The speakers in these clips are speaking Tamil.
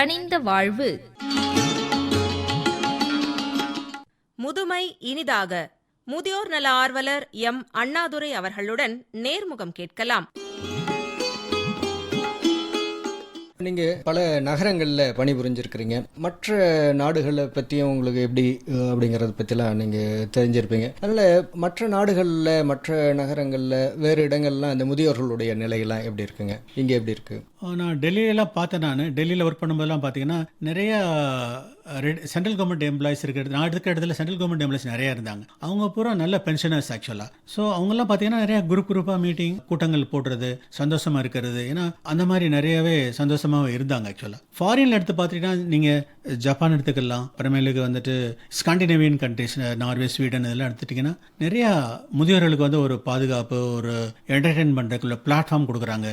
கனிந்த வாழ்வு. முதுமை இனிதாக. முதியோர் நல ஆர்வலர் எம். அண்ணாதுரை அவர்களுடன் நேர்முகம் கேட்கலாம். நீங்க பல நகரங்களில் பணிபுரிஞ்சிருக்கிறீங்க. மற்ற நாடுகளை பற்றியும் உங்களுக்கு எப்படி அப்படிங்கிறத பற்றிலாம் நீங்கள் தெரிஞ்சிருப்பீங்க. அதனால் மற்ற நாடுகளில் மற்ற நகரங்களில் வேறு இடங்கள்லாம் அந்த முதியோர்களுடைய நிலையெல்லாம் எப்படி இருக்குங்க? இங்கே எப்படி இருக்குது நான் டெல்லியிலலாம் பார்த்தேன் நான். டெல்லியில் ஒர்க் பண்ணும்போதெல்லாம் பார்த்தீங்கன்னா நிறையா சென்ட்ரல் கவர்மெண்ட் எம்ப்ளாயிஸ் இருக்கிறது நான் இருக்கிற இடத்துல சென்ட்ரல் கவர்மெண்ட் எம்ப்ளாயிஸ் நிறைய இருந்தாங்க. அவங்க பூரா நல்ல பென்ஷனர்ஸ் ஆக்சுவலாக ஸோ அவங்கெல்லாம் பார்த்தீங்கன்னா நிறைய குரூப் குரூப்பாக மீட்டிங் கூட்டங்கள் போடுறது சந்தோஷமாக இருக்கிறது. ஏன்னா அந்த மாதிரி நிறையவே சந்தோஷமாக இருந்தாங்க ஆக்சுவலாக ஃபாரின்ல எடுத்து பார்த்தீங்கன்னா நீங்கள் ஜப்பான் எடுத்துக்கலாம். அப்புறமேலுக்கு வந்துட்டு ஸ்காண்டினேவியன் கண்ட்ரிஸ் நார்வே ஸ்வீடன் இதெல்லாம் எடுத்துட்டிங்கன்னா நிறையா முதியோர்களுக்கு வந்து ஒரு பாதுகாப்பு ஒரு என்டர்டெயின் பண்ணுறதுக்குள்ள பிளாட்ஃபார்ம் கொடுக்குறாங்க.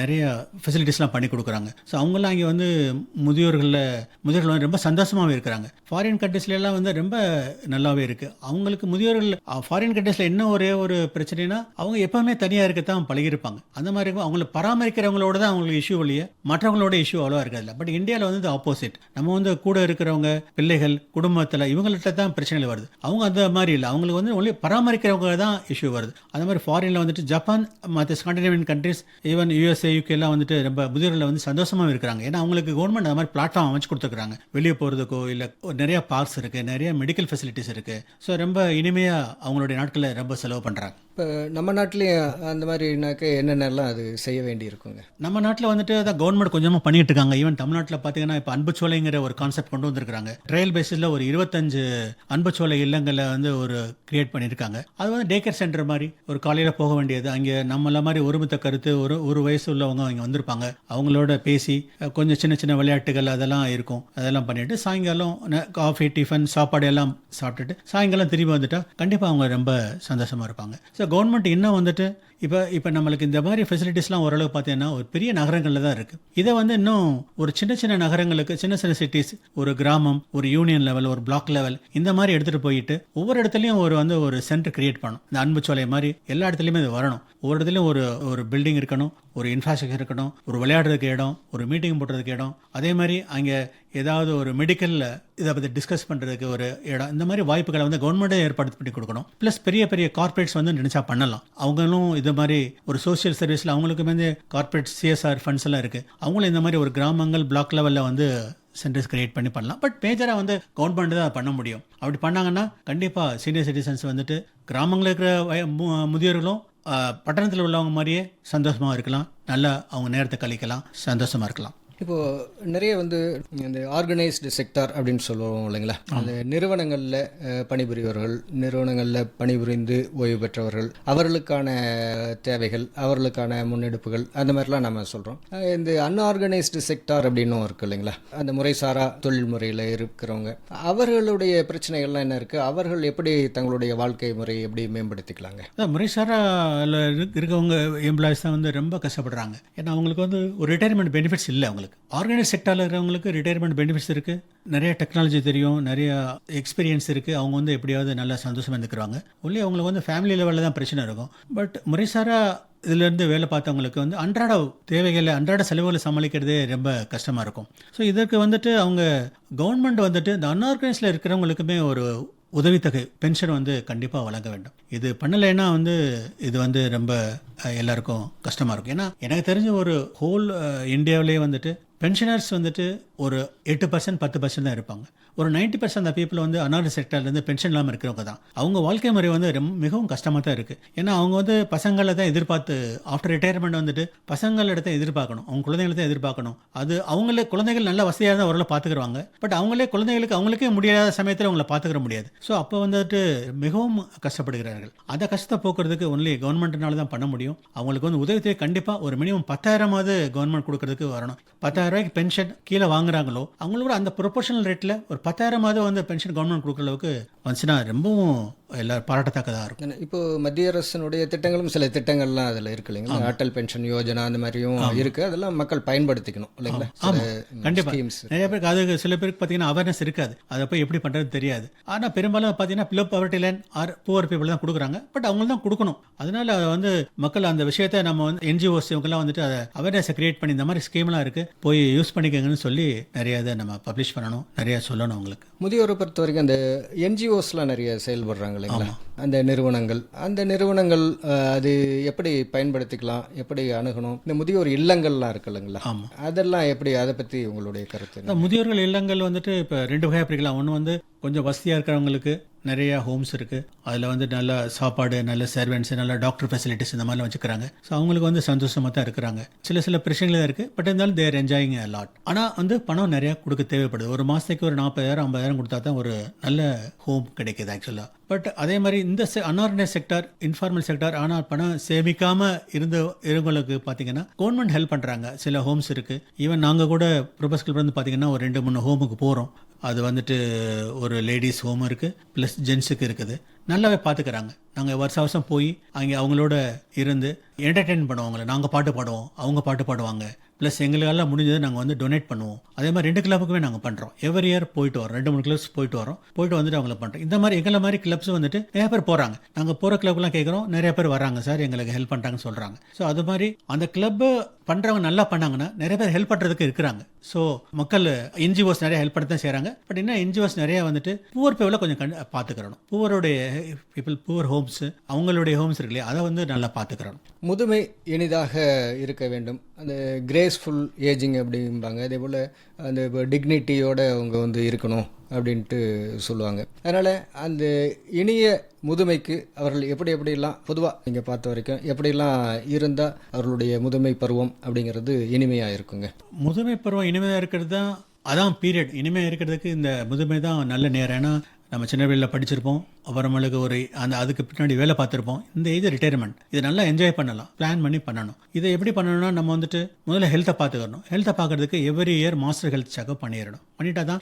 நிறையா நிறைய ஃபெசிலிட்டிஸ்லாம் பண்ணி கொடுக்குறாங்க. ஸோ அவங்கெல்லாம் இங்கே வந்து முதியோர்களில் முதியோர்கள் வந்து ரொம்ப சந்தோஷமாகவே இருக்கிறாங்க. ஃபாரின் கண்ட்ரீஸ்ல வந்து ரொம்ப நல்லாவே இருக்குது அவங்களுக்கு முதியோர்கள் ஃபாரின் கண்ட்ரிஸில் என்ன ஒரே ஒரு பிரச்சனைனா அவங்க எப்போவுமே தனியாக இருக்க தான் பழகிருப்பாங்க அந்த மாதிரி இருக்கும். அவங்கள பராமரிக்கிறவங்களோட தான் அவங்களுக்கு இஷ்யூ இல்லையே மற்றவங்களோட இஷ்யூ அவ்வளோவா இருக்காது. பட் இந்தியாவில் வந்து ஆப்போசிட் நம்ம வந்து கூட இருக்கிறவங்க பிள்ளைகள் குடும்பத்தில் இவங்கள்ட்ட தான் பிரச்சனைகள் வருது. அவங்க அந்த மாதிரி இல்லை. அவங்களுக்கு வந்து ஒன்லி பராமரிக்கிறவங்க தான் இஷ்யூ வருது. அந்த மாதிரி ஃபாரினில் வந்துட்டு ஜப்பான் மற்ற ஸ்காண்டினேவியன் கண்ட்ரிஸ் ஈவன் யூஎஸ்ஏ யூகேலாம் எல்லாம் வந்துட்டு ரொம்ப முதியோர்கள் வந்து சந்தோஷமாக இருக்கிறாங்க. ஏன்னா அவங்களுக்கு கவர்மெண்ட் அந்த மாதிரி பிளாட்ஃபார்ம் அமைச்சு கொடுத்துருக்காங்க வெளியே போகிறதுக்கோ இல்லை நிறைய பார்க்ஸ் இருக்குது நிறைய மெடிக்கல் ஃபெசிலிட்டிஸ் இருக்குது ஸோ ரொம்ப இனிமையாக அவங்களுடைய நாட்களை ரொம்ப செலவு பண்ணுறாங்க இப்போ நம்ம நாட்டிலையும் அந்த மாதிரினாக்க என்னென்னலாம் அது செய்ய வேண்டியிருக்குங்க? நம்ம நாட்டில் வந்துட்டு அதான் கவர்மெண்ட் கொஞ்சமாக பண்ணிட்டு இருக்காங்க ஈவன் தமிழ்நாட்டில் பார்த்தீங்கன்னா இப்போ அன்புச்சோலைங்கிற ஒரு கான்செப்ட் கொண்டு வந்திருக்காங்க ட்ரையல் பேஸில் ஒரு இருபத்தஞ்சு அன்புச்சோலை இல்லங்களை வந்து ஒரு கிரியேட் பண்ணியிருக்காங்க. அது வந்து டே கேர் சென்டர் மாதிரி ஒரு காலையில் போக வேண்டியது. அங்கே நம்மள மாதிரி ஒருமித்த கருத்து ஒரு ஒரு வயசு உள்ளவங்க அங்கே வந்திருப்பாங்க. அவங்களோட பேசி கொஞ்சம் சின்ன சின்ன விளையாட்டுகள் அதெல்லாம் இருக்கும். அதெல்லாம் பண்ணிட்டு சாயங்காலம் காஃபி டிஃபன் சாப்பாடு எல்லாம் சாப்பிட்டுட்டு சாயங்காலம் திரும்பி வந்துட்டால் கண்டிப்பாக அவங்க ரொம்ப சந்தோஷமாக இருப்பாங்க. ஸோ கவர்மெண்ட் இன்னும் வந்துட்டு இப்போ இப்போ நம்மளுக்கு இந்த மாதிரி ஃபெசிலிட்டிஸ்லாம் ஓரளவு பார்த்தீங்கன்னா ஒரு பெரிய நகரங்களில் தான் இருக்குது இதை வந்து இன்னும் ஒரு சின்ன சின்ன நகரங்களுக்கு சின்ன சின்ன சிட்டிஸ் ஒரு கிராமம் ஒரு யூனியன் லெவல் ஒரு பிளாக் லெவல் இந்த மாதிரி எடுத்துகிட்டு போயிட்டு ஒவ்வொரு இடத்துலையும் ஒரு வந்து ஒரு சென்டர் கிரியேட் பண்ணணும். இந்த அன்புச்சோலை மாதிரி எல்லா இடத்துலையுமே இது வரணும். ஒவ்வொரு இடத்துலையும் ஒரு ஒரு பில்டிங் இருக்கணும் ஒரு இன்ஃப்ராஸ்ட்ரக்சர் இருக்கணும் ஒரு விளையாடுறதுக்கு இடம் ஒரு மீட்டிங் போடுறதுக்கு இடம். அதே மாதிரி அங்கே ஏதாவது ஒரு மெடிக்கலில் இதை பற்றி டிஸ்கஸ் பண்ணுறதுக்கு ஒரு இடம். இந்த மாதிரி வாய்ப்புகளை வந்து கவர்மெண்ட்டே ஏற்பாடு பண்ணி கொடுக்கணும். ப்ளஸ் பெரிய பெரிய கார்ப்பரேட்ஸ் வந்து நினச்சா பண்ணலாம். அவங்களும் இது மாதிரி ஒரு சோஷியல் சர்வீஸில் அவங்களுக்கு வந்து கார்ப்பரேட் சிஎஸ்ஆர் ஃபண்ட்ஸ் எல்லாம் இருக்குது அவங்களும் இந்த மாதிரி ஒரு கிராமங்கள் பிளாக் லெவலில் வந்து சென்டர்ஸ் கிரியேட் பண்ணி பண்ணலாம். பட் மேஜராக வந்து கவர்மெண்ட் தான் பண்ண முடியும். அப்படி பண்ணாங்கன்னா கண்டிப்பாக சீனியர் சிட்டிசன்ஸ் வந்துட்டு கிராமங்களில் இருக்கிற வய- மு- முதியோர்களும் பட்டணத்தில் உள்ளவங்க மாதிரியே சந்தோஷமாக இருக்கலாம். நல்லா அவங்க நேரத்தை கழிக்கலாம். சந்தோஷமாக இருக்கலாம். இப்போ நிறைய வந்து இந்த ஆர்கனைஸ்டு செக்டார் அப்படின்னு சொல்லுவோம் இல்லைங்களா? அந்த நிறுவனங்களில் பணிபுரியவர்கள் நிறுவனங்களில் பணிபுரிந்து ஓய்வு பெற்றவர்கள் அவர்களுக்கான தேவைகள் அவர்களுக்கான முன்னெடுப்புகள் அந்த மாதிரிலாம் நம்ம சொல்கிறோம் இந்த அன்ஆர்கனைஸ்டு செக்டார் அப்படின்னும் இருக்கு இல்லைங்களா? அந்த முறைசாரா தொழில் முறையில் இருக்கிறவங்க அவர்களுடைய பிரச்சனைகள்லாம் என்ன இருக்குது அவர்கள் எப்படி தங்களுடைய வாழ்க்கை முறையை எப்படி மேம்படுத்திக்கலாங்க? அதான் முறைசாரால இருக்க- இருக்கவங்க எம்ப்ளாயிஸ் தான் வந்து ரொம்ப கஷ்டப்படுறாங்க. ஏன்னா அவங்களுக்கு வந்து ஒரு ரிட்டையர்மெண்ட் பெனிஃபிட்ஸ் இல்லை அவங்களுக்கு. ஆர்கனைஸ் செக்டரில் இருக்கிறவங்களுக்கு ரிட்டையர்மெண்ட் பெனிஃபிட்ஸ் இருக்குது நிறைய டெக்னாலஜி தெரியும். நிறைய எக்ஸ்பீரியன்ஸ் இருக்குது அவங்க வந்து எப்படியாவது நல்லா சந்தோஷமாக இருந்துக்கிறாங்க. ஒன்லி அவங்களுக்கு வந்து ஃபேமிலி லெவலில் தான் பிரச்சனை இருக்கும். பட் முறைசாரா இதிலேருந்து வேலை பார்த்தவங்களுக்கு வந்து அன்றாட தேவைகளை அன்றாட செலவுகளை சமாளிக்கிறதே ரொம்ப கஷ்டமாக இருக்கும். ஸோ இதற்கு வந்துட்டு அவங்க கவர்மெண்ட் வந்துட்டு இந்த அன்ஆர்கனைஸில் இருக்கிறவங்களுக்குமே ஒரு உதவித்தொகை பென்ஷன் வந்து கண்டிப்பாக வழங்க வேண்டும். இது பண்ணலைன்னா வந்து இது வந்து ரொம்ப எல்லாருக்கும் கஷ்டமாக இருக்கும். ஏன்னா எனக்கு தெரிஞ்ச ஒரு ஹோல் இந்தியாவிலே வந்துட்டு பென்ஷனர்ஸ் வந்துட்டு ஒரு எட்டு பர்சன்ட் பத்து பர்சன்ட் தான் இருப்பாங்க. ஒரு நைன்டி பர்சன்ட் அந்த பீப்புள் வந்து அனாரி செக்டர்லேருந்து பென்ஷன் இல்லாமல் இருக்கிறவங்க தான். அவங்க வாழ்க்கை முறை வந்து ரொம்ப மிகவும் கஷ்டமாக தான் இருக்குது ஏன்னா அவங்க வந்து பசங்களை தான் எதிர்பார்த்து ஆஃப்டர் ரிட்டையர்மெண்ட் வந்துட்டு பசங்களிடத்த எதிர்பார்க்கணும். அவங்க குழந்தைகளை தான் எதிர்பார்க்கணும். அது அவங்களே குழந்தைகள் நல்ல வசதியாக தான் ஓரளவு பார்த்துக்குருவாங்க பட் அவங்களே குழந்தைகளுக்கு அவங்களுக்கே முடியாத சமயத்தில் அவங்கள பார்த்துக்கிற முடியாது. ஸோ அப்போ வந்துட்டு மிகவும் கஷ்டப்படுகிறார்கள். அதை கஷ்டத்தை போக்குறதுக்கு ஒன்லி கவர்மெண்ட்னால தான் பண்ண முடியும். அவங்களுக்கு வந்து உதவித்தொகை கண்டிப்பாக ஒரு மினிமம் பத்தாயிரமாவது கவர்மெண்ட் கொடுக்கறதுக்கு வரணும். பத்தாயிரம் ரூபாய்க்கு பென்ஷன் கீழே வாங்குறாங்களோ அவங்களோட அந்த ப்ரொபோஷனல் ரேட்டில் ஒரு பத்தாயிரமாவது வந்து பென்ஷன் கவர்மெண்ட் கொடுக்குற அளவுக்கு வந்துச்சுன்னா ரொம்பவும் எல்லாரும் பாராட்டத்தக்கதாக இருக்கும். இப்போ மத்திய அரசினுடைய திட்டங்களும் சில திட்டங்கள்லாம் அதில் இருக்கு இல்லைங்களா? அட்டல் பென்ஷன் யோஜனா அந்த மாதிரியும் இருக்கு. அதெல்லாம் மக்கள் பயன்படுத்திக்கணும் இல்லைங்களா? ஆமா. கண்டிப்பா. ஸ்கீம்ஸ் நிறைய பேருக்கு அது சில பேருக்கு பார்த்தீங்கன்னா அவேர்னஸ் இருக்காது. அதை போய் எப்படி பண்ணுறது தெரியாது. ஆனால் பெரும்பாலும் பார்த்தீங்கன்னா below poverty line or poor people தான் கொடுக்குறாங்க. பட் அவங்க தான் கொடுக்கணும். அதனால அதை வந்து மக்கள் அந்த விஷயத்தை நம்ம வந்து என்ஜிஓஸ் இவங்கெல்லாம் வந்துட்டு அதை அவேர்னஸை கிரியேட் பண்ணி இந்த மாதிரி ஸ்கீம்லாம் இருக்கு. போய் யூஸ் பண்ணிக்கங்கன்னு சொல்லி நிறைய இதை நம்ம பப்ளிஷ் பண்ணணும். நிறைய சொல்லணும் அவங்களுக்கு. முதியோரை பொறுத்த வரைக்கும் அந்த என்ஜிஓஸ்லாம் நிறைய செயல்படுறாங்க இல்லைங்களா? அந்த நிறுவனங்கள். அந்த நிறுவனங்கள் அது எப்படி பயன்படுத்திக்கலாம் எப்படி அணுகணும்? இந்த முதியோர் இல்லங்கள்லாம் இருக்கு இல்லைங்களா. அதெல்லாம் எப்படி அதை பற்றி உங்களுடைய கருத்து முதியோர்கள் இல்லங்கள் வந்துட்டு இப்போ ரெண்டு வகையாக பிரிக்கலாம். ஒன்று வந்து கொஞ்சம் வசதியாக இருக்கிறவங்களுக்கு நிறைய ஹோம்ஸ் இருக்குது அதில் வந்து நல்ல சாப்பாடு நல்ல சர்வெண்ட்ஸ் நல்ல டாக்டர் ஃபெசிலிட்டிஸ் இந்த மாதிரிலாம் வச்சுக்கிறாங்க. ஸோ அவங்களுக்கு வந்து சந்தோஷமாக தான் இருக்கிறாங்க. சில சில பிரச்சனைகள் தான் இருக்குது பட் இருந்தாலும் தேர் என்ஜாயிங் அ லாட் ஆனால் வந்து பணம் நிறையா கொடுக்க தேவைப்படுது. ஒரு மாதத்துக்கு ஒரு நாற்பதாயிரம் ஐம்பதாயிரம் கொடுத்தா தான் ஒரு நல்ல ஹோம் கிடைக்குது ஆக்சுவலாக பட் அதே மாதிரி இந்த அன்ஆர்கனைஸ் செக்டார் இன்ஃபார்மல் செக்டார் ஆனால் பணம் சேமிக்காமல் இருந்த இருவங்களுக்கு பார்த்தீங்கன்னா கவர்மெண்ட் ஹெல்ப் பண்ணுறாங்க சில ஹோம்ஸ் இருக்குது ஈவன் நாங்கள் கூட ப்ரொபஸ்கல் வந்து பார்த்தீங்கன்னா ஒரு ரெண்டு மூணு ஹோமுக்கு போகிறோம் அது வந்துட்டு ஒரு லேடிஸ் ஹோம் இருக்குது ப்ளஸ் ஜென்ஸுக்கு இருக்குது. நல்லாவே பார்த்துக்கிறாங்க நாங்கள் வருஷ வருஷம் போய் அங்கே அவங்களோட இருந்து என்டர்டெயின் பண்ணுவோம் அவங்கள நாங்கள் பாட்டு பாடுவோம் அவங்க பாட்டு பாடுவாங்க. ப்ளஸ் எங்களுக்கெல்லாம் முடிஞ்சதை நாங்கள் வந்து டொனேட் பண்ணுவோம். அதே மாதிரி ரெண்டு கிளப்புக்குமே நாங்கள் பண்ணுறோம் எவ்ரி இயர் போயிட்டு வரோம். ரெண்டு மூணு கிளப்ஸ் போயிட்டு வரோம். போயிட்டு வந்துட்டு அவங்கள பண்ணுறோம் இந்த மாதிரி எங்களை மாதிரி கிளப்ஸ் வந்துட்டு நிறைய பேர் போகிறாங்க நாங்கள் போகிற கிளப்லாம் கேட்குறோம் நிறைய பேர் வராங்க சார் எங்களுக்கு ஹெல்ப் பண்ணுறாங்கன்னு சொல்கிறாங்க ஸோ அது மாதிரி அந்த கிளப்பு பண்ணுறவங்க நல்லா பண்ணாங்கன்னா நிறைய பேர் ஹெல்ப் பண்ணுறதுக்கு இருக்கிறாங்க. ஸோ மக்கள் என்ஜிஓஸ் நிறைய ஹெல்ப் பண்ண தான் செய்கிறாங்க பட் என்ன என்ஜிஓஸ் நிறைய வந்துட்டு பூவர் பேவில் கொஞ்சம் கண்டு பார்த்துக்கிறணும். பூவருடைய பீப்புள் பூவர் ஹோம்ஸ் அவங்களுடைய ஹோம்ஸ் இருக்கு இல்லையா அதை வந்து நல்லா பார்த்துக்கிறணும். முதுமை இனிதாக இருக்க வேண்டும். அந்த கிரேஸ்ஃபுல் ஏஜிங் அப்படிம்பாங்க. அதே போல் அந்த டிக்னிட்டியோட அவங்க வந்து இருக்கணும் அப்படின்ட்டு சொல்லுவாங்க. அதனால் அந்த இனிய முதுமைக்கு அவர்கள் எப்படி எப்படிலாம் பொதுவாக நீங்கள் பார்த்த வரைக்கும் எப்படிலாம் இருந்தால் அவர்களுடைய முதுமை பருவம் அப்படிங்கிறது இனிமையாக இருக்குங்க. முதுமை பருவம் இனிமையாக இருக்கிறது தான் அதான் பீரியட் இனிமையாக இருக்கிறதுக்கு இந்த முதுமை தான் நல்ல நேரம். ஏன்னா நம்ம சின்ன வயலில் படிச்சிருப்போம். அப்புறமேலுக்கு ஒரு அந்த அதுக்கு பின்னாடி வேலை பார்த்துருப்போம். இந்த ஏஜ் ரிட்டையர்மெண்ட் இதை நல்லா என்ஜாய் பண்ணலாம். பிளான் பண்ணி பண்ணணும். இதை எப்படி பண்ணணும்னா நம்ம வந்துட்டு முதல்ல ஹெல்த்தை பார்த்துக்கணும். ஹெல்த்தை பார்க்கறதுக்கு every year master health checkup பண்ணிடணும். பண்ணிட்டா தான்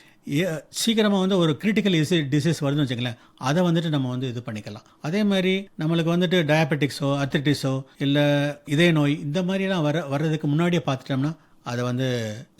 சீக்கிரமாக வந்து ஒரு கிரிட்டிக்கல் இசி டிசீஸ் வருதுன்னு வச்சுங்களேன் அதை வந்துட்டு நம்ம வந்து இது பண்ணிக்கலாம். அதே மாதிரி நம்மளுக்கு வந்துட்டு டயபெட்டிக்ஸோ அத்ரிட்டிஸோ இல்லை இதய நோய் இந்த மாதிரிலாம் வர வர்றதுக்கு முன்னாடியே பார்த்துட்டோம்னா அதை வந்து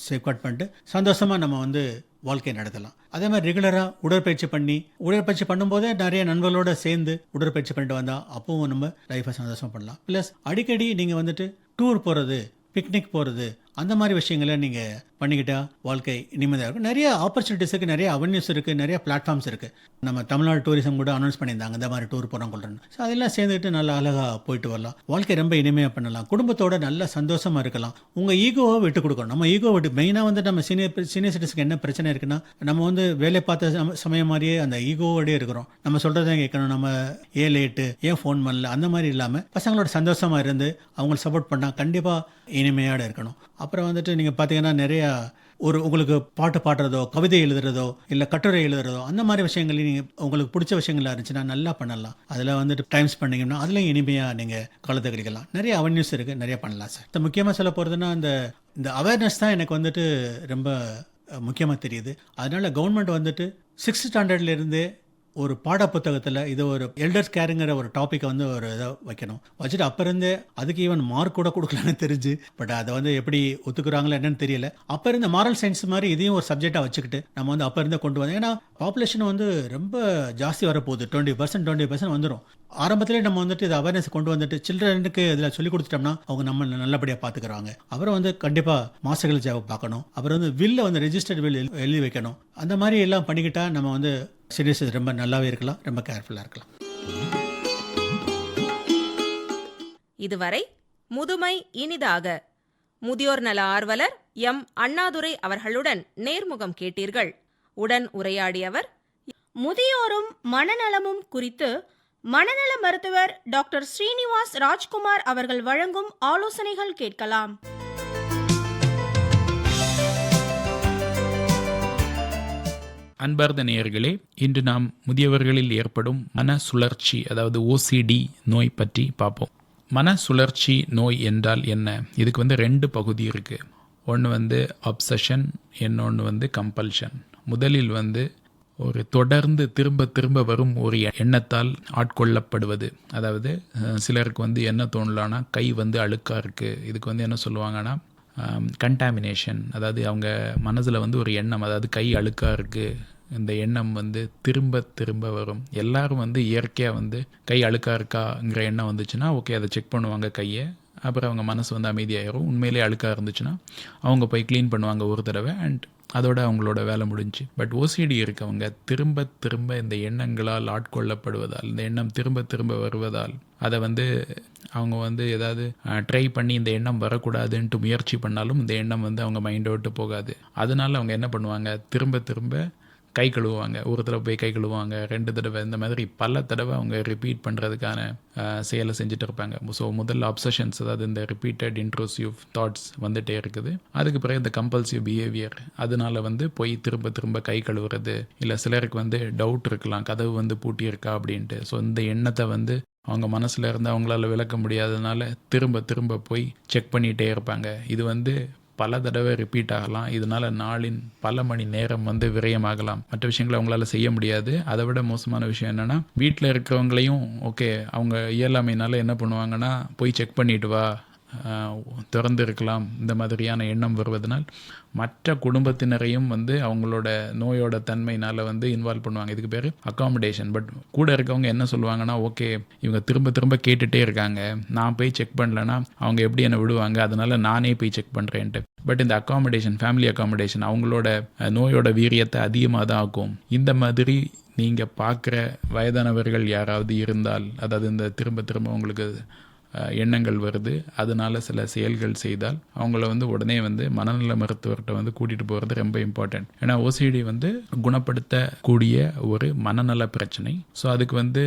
சேஃப்கார்ட் பண்ணிட்டு சந்தோஷமாக நம்ம வந்து வாழ்க்கை நடத்தலாம். அதே மாதிரி ரெகுலராக உடற்பயிற்சி பண்ணி உடற்பயிற்சி பண்ணும்போதே நிறைய நண்பர்களோட சேர்ந்து உடற்பயிற்சி பண்ணிட்டு வந்தால் அப்பவும் நம்ம லைஃப்பை சந்தோஷம் பண்ணலாம். ப்ளஸ் அடிக்கடி நீங்கள் வந்துட்டு டூர் போகிறது பிக்னிக் போகிறது அந்த மாதிரி விஷயங்களை நீங்கள் பண்ணிக்கிட்டால் வாழ்க்கை நிம்மதியாக இருக்கும். நிறைய ஆப்பர்ச்சுனிட்டிஸ் இருக்குது நிறைய அவென்யூஸ் இருக்குது நிறைய பிளாட்ஃபார்ம்ஸ் இருக்குது நம்ம தமிழ்நாடு டூரிசம் கூட அனௌன்ஸ் பண்ணியிருந்தாங்க இந்த மாதிரி டூர் போகிறோம் கொள்றேன்னு ஸோ அதெல்லாம் சேர்ந்துட்டு நல்லா அழகாக போயிட்டு வரலாம். வாழ்க்கை ரொம்ப இனிமையாக பண்ணலாம். குடும்பத்தோட நல்ல சந்தோஷமாக இருக்கலாம். உங்கள் ஈகோவை விட்டு கொடுக்கணும். நம்ம ஈகோ விட்டு மெயினாக வந்து நம்ம சீனியர் சீனியர் சிட்டிஸ்க்கு என்ன பிரச்சனை இருக்குன்னா நம்ம வந்து வேலை பார்த்த சமயம் மாதிரியே அந்த ஈகோவோடய இருக்கிறோம். நம்ம சொல்கிறத கேட்கணும். நம்ம ஏன் லேட்டு ஏன் ஃபோன் பண்ணல? அந்த மாதிரி இல்லாமல் பசங்களோட சந்தோஷமாக இருந்து அவங்களை சப்போர்ட் பண்ணால் கண்டிப்பாக இனிமையாக இருக்கணும். அப்புறம் வந்துட்டு நீங்கள் பார்த்தீங்கன்னா நிறையா ஒரு உங்களுக்கு பாட்டு பாடுறதோ கவிதை எழுதுறதோ இல்லை கட்டுரை எழுதுறதோ அந்த மாதிரி விஷயங்களையும் நீங்கள் உங்களுக்கு பிடிச்ச விஷயங்களா இருந்துச்சுன்னா நல்லா பண்ணலாம். அதில் வந்துட்டு டைம் பண்ணிங்கன்னா அதில் இனிமையாக நீங்கள் காலத்தை நிறைய அவென்யூஸ் இருக்குது நிறைய பண்ணலாம் சார் முக்கியமாக சொல்ல போகிறதுனா இந்த இந்த அவேர்னஸ் தான் எனக்கு வந்துட்டு ரொம்ப முக்கியமாக தெரியுது. அதனால் கவர்மெண்ட் வந்துட்டு சிக்ஸ்த் ஸ்டாண்டர்ட்லேருந்து ஒரு பாட புத்தகத்தில் இது ஒரு எல்டர்ஸ் கேருங்கிற ஒரு டாப்பிக்கை வந்து ஒரு இதை வைக்கணும். வச்சுட்டு அப்போ இருந்தே அதுக்கு ஈவன் மார்க் கூட கொடுக்கலான்னு தெரிஞ்சு பட் அதை வந்து எப்படி ஒத்துக்குறாங்களோ என்னன்னு தெரியல. அப்போ இருந்த மாரல் சயின்ஸ் மாதிரி இதையும் ஒரு சப்ஜெக்டாக வச்சுக்கிட்டு நம்ம வந்து அப்போ இருந்தே கொண்டு வந்தோம். ஏன்னா பாப்புலேஷன் வந்து ரொம்ப ஜாஸ்தி வரப்போகுது. டுவெண்ட்டி பர்சன்ட் டுவெண்ட்டி பர்சன்ட் வந்துடும் ஆரம்பத்திலே நம்ம வந்துட்டு இது அவேர்னஸ் கொண்டு வந்துட்டு சில்ட்ரனுக்கு இதில் சொல்லி கொடுத்துட்டோம்னா அவங்க நம்ம நல்லபடியாக பார்த்துக்கிறாங்க அப்புறம் வந்து கண்டிப்பாக மாஸ்டர்கள் ஜாப் பார்க்கணும். அப்புறம் வந்து வில்ல வந்து ரெஜிஸ்டர்ட் வில் எழுதி வைக்கணும். அந்த மாதிரி எல்லாம் பண்ணிக்கிட்டா நம்ம வந்து சீரியஸ் ரொம்ப நல்லாவே இருக்கலாம். ரொம்ப கேர்ஃபுல்லாக இருக்கலாம். இதுவரை முதுமை இனிதாக. முதியோர் நல ஆர்வலர் எம். அண்ணாதுரை அவர்களுடன் நேர்முகம் கேட்டீர்கள். உடன் உரையாடியவர் முதியோரும் மனநலமும் குறித்து மனநல மருத்துவர் டாக்டர் ஸ்ரீனிவாஸ் ராஜ்குமார் அவர்கள் வழங்கும் ஆலோசனைகள் கேட்கலாம். அன்பார்ந்த நேயர்களே இன்று நாம் முதியவர்களில் ஏற்படும் மன சுழற்சி அதாவது ஓசிடி நோய் பற்றி பார்ப்போம். மன சுழற்சி நோய் என்றால் என்ன? இதுக்கு வந்து ரெண்டு பகுதி இருக்குது ஒன்று வந்து அப்சஷன் இன்னொன்று வந்து கம்பல்ஷன் முதலில் வந்து ஒரு தொடர்ந்து திரும்ப திரும்ப வரும் ஒரு எண்ணத்தால் ஆட்கொள்ளப்படுவது. அதாவது சிலருக்கு வந்து என்ன தோணலான்னா கை வந்து அழுக்காக இருக்குது இதுக்கு வந்து என்ன சொல்லுவாங்கன்னா கண்டாமினேஷன் அதாவது அவங்க மனசில் வந்து ஒரு எண்ணம். அதாவது கை அழுக்காக இருக்குது இந்த எண்ணம் வந்து திரும்ப திரும்ப வரும். எல்லாரும் வந்து இயற்கையாக வந்து கை அழுக்காக இருக்காங்கிற எண்ணம் வந்துச்சுன்னா ஓகே அதை செக் பண்ணுவாங்க கையை. அப்புறம் அவங்க மனசு வந்து அமைதியாயிரும். உண்மையிலே அழுக்காக இருந்துச்சுன்னா அவங்க போய் க்ளீன் பண்ணுவாங்க ஒரு தடவை. அண்ட் அதோட அவங்களோட வேலை முடிஞ்சு. பட் ஓசிடி இருக்கவங்க திரும்ப திரும்ப இந்த எண்ணங்களால் ஆட்கொள்ளப்படுவதால் இந்த எண்ணம் திரும்ப திரும்ப வருவதால் அதை வந்து அவங்க வந்து ஏதாவது ட்ரை பண்ணி இந்த எண்ணம் வரக்கூடாதுன்ட்டு முயற்சி பண்ணாலும் இந்த எண்ணம் வந்து அவங்க மைண்டை விட்டு போகாது. அதனால அவங்க என்ன பண்ணுவாங்க? திரும்ப திரும்ப கை கழுவுவாங்க. ஒரு தடவை போய் கை கழுவுவாங்க. ரெண்டு தடவை இந்த மாதிரி பல தடவை அவங்க ரிப்பீட் பண்ணுறதுக்கான செயலை செஞ்சுட்டு இருப்பாங்க. ஸோ முதல்ல அப்சஷன்ஸ் அதாவது இந்த ரிப்பீட்டட் இன்ட்ரோசிவ் தாட்ஸ் வந்துட்டே இருக்குது. அதுக்கு பிறகு இந்த கம்பல்சிவ் பிஹேவியர் அதனால வந்து போய் திரும்ப திரும்ப கை கழுவுறது. இல்லை சிலருக்கு வந்து டவுட் இருக்கலாம். கதவு வந்து பூட்டி இருக்கா அப்படின்ட்டு. ஸோ இந்த எண்ணத்தை வந்து அவங்க மனசில் இருந்து அவங்களால விளக்க முடியாததுனால திரும்ப திரும்ப போய் செக் பண்ணிகிட்டே இருப்பாங்க. இது வந்து பல தடவை ரிப்பீட் ஆகலாம். இதனால் நாளின் பல மணி நேரம் வந்து விரயமாகலாம். மற்ற விஷயங்களை அவங்களால செய்ய முடியாது. அதை விட மோசமான விஷயம் என்னென்னா வீட்டில் இருக்கிறவங்களையும் ஓகே அவங்க இயலாமைனால என்ன பண்ணுவாங்கன்னா போய் செக் பண்ணிட்டு வா. திறந்திருக்கலாம். திறந்து இருக்கலாம் இந்த மாதிரியான எண்ணம் வருவதனால் மற்ற குடும்பத்தினரையும் வந்து அவங்களோட நோயோட தன்மையினால் வந்து இன்வால்வ் பண்ணுவாங்க. இதுக்கு பேர் அக்காமடேஷன் பட் கூட இருக்கவங்க என்ன சொல்லுவாங்கன்னா ஓகே இவங்க திரும்ப திரும்ப கேட்டுகிட்டே இருக்காங்க. நான் போய் செக் பண்ணலன்னா அவங்க எப்படி என்னை விடுவாங்க? அதனால் நானே போய் செக் பண்ணுறேன்ட்டு பட் இந்த அக்காமடேஷன் ஃபேமிலி அக்காமடேஷன் அவங்களோட நோயோட வீரியத்தை அதிகமாக தான் ஆக்கும். இந்த மாதிரி நீங்கள் பார்க்குற வயதானவர்கள் யாராவது இருந்தால் அதாவது இந்த திரும்ப திரும்ப உங்களுக்கு எண்ணங்கள் வருது. அதனால சில செயல்கள் செய்தால் அவங்கள வந்து உடனே வந்து மனநல மருத்துவர்கிட்ட வந்து கூட்டிகிட்டு போகிறது ரொம்ப இம்பார்ட்டன்ட் ஏன்னா ஓசிடி வந்து குணப்படுத்தக்கூடிய ஒரு மனநல பிரச்சனை. ஸோ அதுக்கு வந்து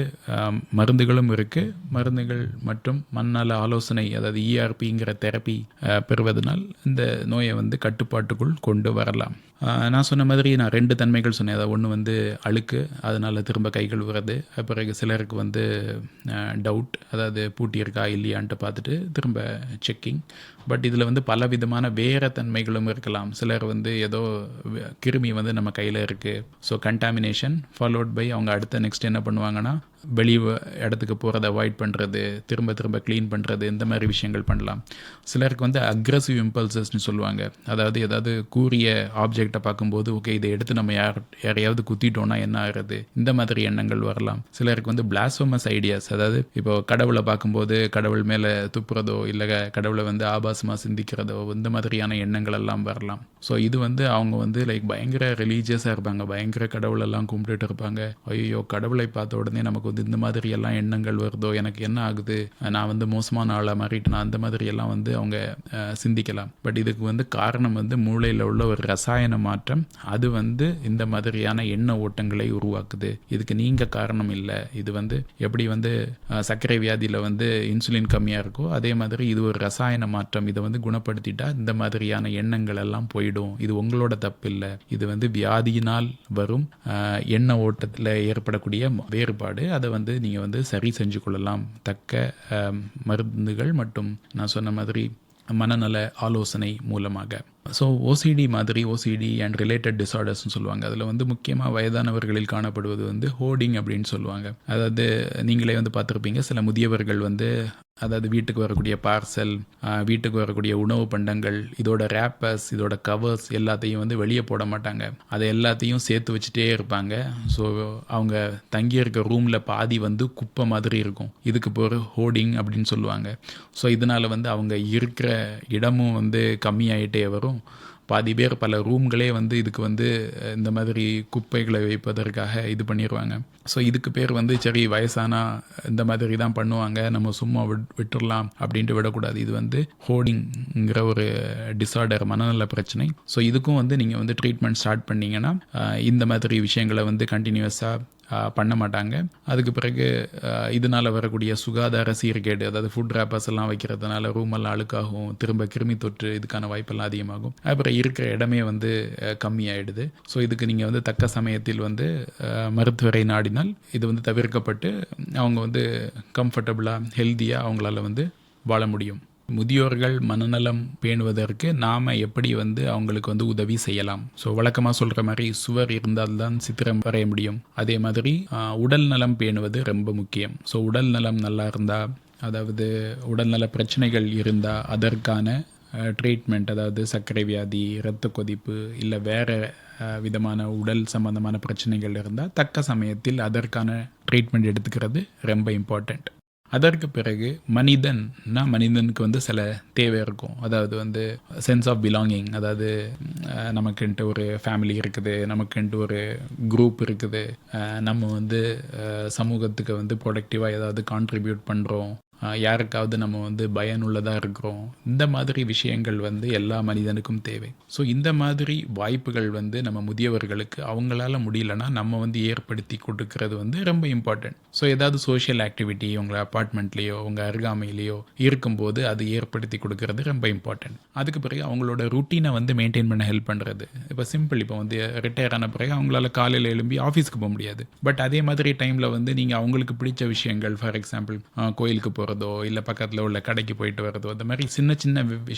மருந்துகளும் இருக்குது மருந்துகள் மற்றும் மனநல ஆலோசனை அதாவது இஆர்பிங்கிற தெரப்பி பெறுவதனால் இந்த நோயை வந்து கட்டுப்பாட்டுக்குள் கொண்டு வரலாம். நான் சொன்ன மாதிரி நான் ரெண்டு தன்மைகள் சொன்னேன். அதாவது ஒன்று வந்து அழுக்கு அதனால் திரும்ப கை கழுவுறது பிறகு சிலருக்கு வந்து டவுட் அதாவது பூட்டி இருக்கா இல்லையான்ட்டு பார்த்துட்டு திரும்ப செக்கிங் பட் இதில் வந்து பல விதமான வேறு தன்மைகளும் இருக்கலாம். சிலர் வந்து ஏதோ கிருமி வந்து நம்ம கையில் இருக்குது ஸோ கண்டாமினேஷன் ஃபாலோட் பை அவங்க அடுத்த நெக்ஸ்ட் என்ன பண்ணுவாங்கன்னா வெளி இடத்துக்கு போகிறத அவாய்ட் பண்ணுறது திரும்ப திரும்ப க்ளீன் பண்ணுறது இந்த மாதிரி விஷயங்கள் பண்ணலாம். சிலருக்கு வந்து அக்ரஸிவ் இம்பல்சஸ்னு சொல்லுவாங்க. அதாவது ஏதாவது கூறிய ஆப்ஜெக்டை பார்க்கும்போது ஓகே இதை எடுத்து நம்ம யார் யாரையாவது குத்திட்டோம்னா என்ன ஆகுறது? இந்த மாதிரி எண்ணங்கள் வரலாம். சிலருக்கு வந்து பிளாஸ்வமஸ் ஐடியாஸ் அதாவது இப்போ கடவுளை பார்க்கும்போது கடவுள் மேலே துப்புறதோ இல்லை கடவுளை வந்து ஆபாசமாக சிந்திக்கிறதோ இந்த மாதிரியான எண்ணங்கள் எல்லாம் வரலாம். ஸோ இது வந்து அவங்க வந்து லைக் பயங்கர ரிலீஜியஸாக இருப்பாங்க. பயங்கர கடவுளெல்லாம் கும்பிட்டுட்டு இருப்பாங்க. ஐயோ கடவுளை பார்த்த உடனே நமக்கு வந்து இந்த மாதிரி எல்லாம் எண்ணங்கள் வருதோ எனக்கு என்ன ஆகுது நான் வந்து மோசமான ஆளாக மாறிட்டேன் அந்த மாதிரி எல்லாம் வந்து அவங்க சிந்திக்கலாம். பட் இதுக்கு வந்து காரணம் வந்து மூளையில் உள்ள ஒரு ரசாயன மாற்றம். அது வந்து இந்த மாதிரியான எண்ண ஓட்டங்களை உருவாக்குது. இதுக்கு நீங்கள் காரணம் இல்லை. இது வந்து எப்படி வந்து சர்க்கரை வியாதியில் வந்து இன்சுலின் கம்மியாக இருக்கோ அதே மாதிரி இது ஒரு ரசாயன மாற்றம். இதை வந்து குணப்படுத்திட்டா இந்த மாதிரியான எண்ணங்கள் எல்லாம் போயிடும். இது உங்களோட தப்பு இல்லை. இது வந்து வியாதியினால் வரும் எண்ண ஓட்டத்தில் ஏற்படக்கூடிய வேறுபாடு. வந்து நீங்கள் வந்து சரி செஞ்சு கொள்ளலாம். தக்க மருந்துகள் மற்றும் நான் சொன்ன மாதிரி மனநல ஆலோசனை மூலமாக. ஸோ ஓசிடி மாதிரி ஓசிடி அண்ட் ரிலேட்டட் டிசார்டர்ஸ்னு சொல்லுவாங்க. அதில் வந்து முக்கியமாக வயதானவர்களில் காணப்படுவது வந்து ஹோர்டிங் அப்படின்னு சொல்லுவாங்க. அதாவது நீங்களே வந்து பார்த்துருப்பீங்க. சில முதியவர்கள் வந்து அதாவது வீட்டுக்கு வரக்கூடிய பார்சல் வீட்டுக்கு வரக்கூடிய உணவு பண்டங்கள் இதோட ரேப்பர்ஸ் இதோட கவர்ஸ் எல்லாத்தையும் வந்து வெளியே போட மாட்டாங்க. அதை எல்லாத்தையும் சேர்த்து வச்சுட்டே இருப்பாங்க. ஸோ அவங்க தங்கியிருக்க ரூமில் பாதி வந்து குப்பை மாதிரி இருக்கும். இதுக்கு போகிற ஹோர்டிங் அப்படின்னு சொல்லுவாங்க. ஸோ இதனால் வந்து அவங்க இருக்கிற இடமும் வந்து கம்மியாயிட்டே வரும். பாதி பேர் பல ரூம்களே வந்து இதுக்கு வந்து இந்த மாதிரி குப்பைகளை வைப்பதற்காக இது பண்ணிடுவாங்க ஸோ இதுக்கு பேர் வந்து சரி வயசானா இந்த மாதிரி தான் பண்ணுவாங்க நம்ம சும்மா விட் விட்டுடலாம் அப்படின்ட்டு விடக்கூடாது. இது வந்து ஹோர்டிங்கிற ஒரு டிஸார்டர் மனநல பிரச்சனை. ஸோ இதுக்கும் வந்து நீங்கள் வந்து ட்ரீட்மெண்ட் ஸ்டார்ட் பண்ணீங்கன்னா இந்த மாதிரி விஷயங்களை வந்து கண்டினியூஸாக பண்ண மாட்டாங்க. அதுக்கு பிறகு இதனால் இதனால வரக்கூடிய சுகாதார சீர்கேடு அதாவது ஃபுட் ரேப்பர்ஸ் எல்லாம் வைக்கிறதுனால ரூம் எல்லாம் அழுக்காகும் திரும்ப கிருமி தொற்று இதுக்கான வாய்ப்பெல்லாம் அதிகமாகும். அப்புறம் இருக்கிற இடமே வந்து கம்மியாயிடுது. ஸோ இதுக்கு நீங்கள் வந்து தக்க சமயத்தில் வந்து மருத்துவரை நாடினால் இது வந்து தவிர்க்கப்பட்டு அவங்க வந்து கம்ஃபர்டபுளாக ஹெல்த்தியாக அவங்களால வந்து வாழ முடியும். முதியோர்கள் மனநலம் பேணுவதற்கு நாம் எப்படி வந்து அவங்களுக்கு வந்து உதவி செய்யலாம்? ஸோ வழக்கமாக சொல்கிற மாதிரி சுவர் இருந்தால்தான் சித்திரம் வரைய முடியும். அதே மாதிரி உடல் நலம் பேணுவது ரொம்ப முக்கியம். ஸோ உடல் நலம் நல்லா இருந்தால் அதாவது உடல்நல பிரச்சனைகள் இருந்தால் அதற்கான ட்ரீட்மெண்ட் அதாவது சர்க்கரை வியாதி இரத்த கொதிப்பு இல்லை வேறு விதமான உடல் சம்பந்தமான பிரச்சனைகள் இருந்தால் தக்க சமயத்தில் அதற்கான ட்ரீட்மெண்ட் எடுத்துக்கிறது ரொம்ப இம்பார்ட்டண்ட் அதற்கு பிறகு மனிதன்னா மனிதனுக்கு வந்து சில தேவை இருக்கும். அதாவது வந்து சென்ஸ் ஆஃப் பிலாங்கிங் அதாவது நமக்குன்ட்டு ஒரு ஃபேமிலி இருக்குது நமக்குன்ட்டு ஒரு குரூப் இருக்குது. நம்ம வந்து சமூகத்துக்கு வந்து ப்ரொடக்டிவாக ஏதாவது கான்ட்ரிபியூட் பண்ணுறோம் யாருக்காவது நம்ம வந்து பயனுள்ளதாக இருக்கிறோம். இந்த மாதிரி விஷயங்கள் வந்து எல்லா மனிதனுக்கும் தேவை. ஸோ இந்த மாதிரி வாய்ப்புகள் வந்து நம்ம முதியவர்களுக்கு அவங்களால முடியலன்னா நம்ம வந்து ஏற்படுத்தி கொடுக்கறது வந்து ரொம்ப இம்பார்ட்டன்ட் ஸோ ஏதாவது சோஷியல் ஆக்டிவிட்டி உங்கள் அப்பார்ட்மெண்ட்லேயோ உங்கள் அருகாமையிலேயோ இருக்கும்போது அது ஏற்படுத்தி கொடுக்கறது ரொம்ப இம்பார்ட்டன்ட் அதுக்கு பிறகு அவங்களோட ருட்டீனை வந்து மெயின்டைன் பண்ண ஹெல்ப் பண்ணுறது இப்போ சிம்பிள் இப்போ வந்து ரிட்டையர் ஆன பிறகு அவங்களால காலையில் எழும்பி ஆஃபீஸ்க்கு போக முடியாது. பட் அதே மாதிரி டைமில் வந்து நீங்கள் அவங்களுக்கு பிடிச்ச விஷயங்கள் ஃபார் எக்ஸாம்பிள் கோயிலுக்கு போகிறது இல்லை பக்கத்தில் உள்ள கடைக்கு போயிட்டு வரதோ அந்த மாதிரி சின்ன சின்ன வி-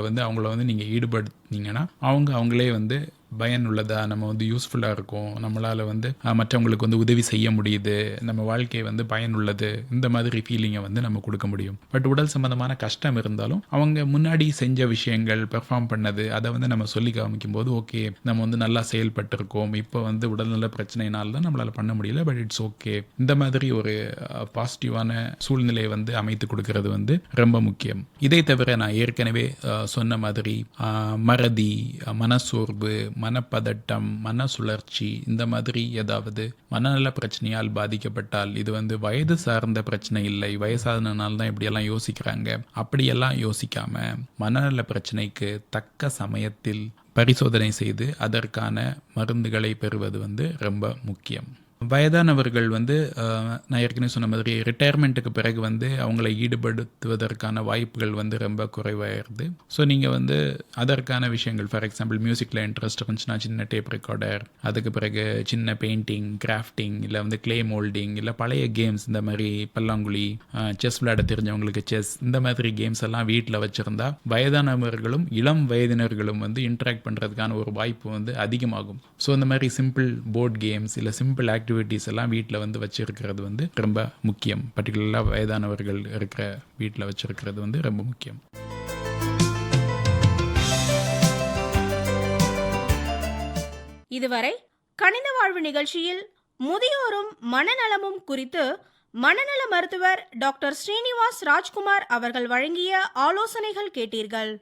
வந்து அவங்கள வந்து நீங்கள் ஈடுபடுத்தினீங்கன்னா அவங்க அவங்களே வந்து பயனுள்ளதாக நம்ம வந்து யூஸ்ஃபுல்லாக இருக்கும் நம்மளால் வந்து மற்றவங்களுக்கு வந்து உதவி செய்ய முடியுது நம்ம வாழ்க்கை வந்து பயனுள்ளது இந்த மாதிரி ஃபீலிங்கை வந்து நம்ம கொடுக்க முடியும். பட் உடல் சம்மந்தமான கஷ்டம் இருந்தாலும் அவங்க முன்னாடி செஞ்ச விஷயங்கள் பெர்ஃபார்ம் பண்ணது அதை வந்து நம்ம சொல்லி காமிக்கும் போது ஓகே நம்ம வந்து நல்லா செயல்பட்டிருக்கோம் இப்போ வந்து உடல்நல பிரச்சனைனால தான் நம்மளால் பண்ண முடியல பட் இட்ஸ் ஓகே இந்த மாதிரி ஒரு பாசிட்டிவான சூழ்நிலையை வந்து அமைத்து கொடுக்கறது வந்து ரொம்ப முக்கியம். இதை தவிர நான் ஏற்கனவே சொன்ன மாதிரி மறதி மனசோர்வு மனப்பதட்டம் மன சுழற்சி இந்த மாதிரி ஏதாவது மனநல பிரச்சனையால் பாதிக்கப்பட்டால் இது வந்து வயது சார்ந்த பிரச்சனை இல்லை. வயசானனால தான் இப்படியெல்லாம் யோசிக்கிறாங்க. அப்படியெல்லாம் யோசிக்காம மனநல பிரச்சனைக்கு தக்க சமயத்தில் பரிசோதனை செய்து அதற்கான மருந்துகளை பெறுவது வந்து ரொம்ப முக்கியம். வயதானவர்கள் வந்து நான் ஏற்கனவே சொன்ன மாதிரி ரிட்டையர்மெண்ட்டுக்கு பிறகு வந்து அவங்களை ஈடுபடுத்துவதற்கான வாய்ப்புகள் வந்து ரொம்ப குறைவாயிருது ஸோ நீங்கள் வந்து அதற்கான விஷயங்கள் ஃபார் எக்ஸாம்பிள் மியூசிக்கில் இன்ட்ரெஸ்ட் இருந்துச்சுன்னா சின்ன டேப் ரெக்கார்டர் அதுக்கு பிறகு சின்ன பெயிண்டிங் கிராஃப்டிங் இல்லை வந்து கிளே மோல்டிங் இல்லை பழைய கேம்ஸ் இந்த மாதிரி பல்லாங்குழி செஸ் விளையாட தெரிஞ்சவங்களுக்கு செஸ் இந்த மாதிரி கேம்ஸ் எல்லாம் வீட்டில் வச்சுருந்தா வயதானவர்களும் இளம் வயதினர்களும் வந்து இன்ட்ராக்ட் பண்ணுறதுக்கான ஒரு வாய்ப்பு வந்து அதிகமாகும். ஸோ இந்த மாதிரி சிம்பிள் போர்ட் கேம்ஸ் இல்லை சிம்பிள் ஆக்ட் ஆக்டிவிட்டீஸ் எல்லாம் வீட்டில் வந்து வச்சிருக்கிறது வந்து ரொம்ப முக்கியம். பர்டிகுலராக வயதானவர்கள் இருக்கிற வீட்டில் வச்சிருக்கிறது வந்து ரொம்ப முக்கியம். இதுவரை கணித வாழ்வு நிகழ்ச்சியில் முதியோரும் மனநலமும் குறித்து மனநல மருத்துவர் டாக்டர் ஸ்ரீனிவாஸ் ராஜ்குமார் அவர்கள் வழங்கிய ஆலோசனைகள் கேட்டீர்கள்.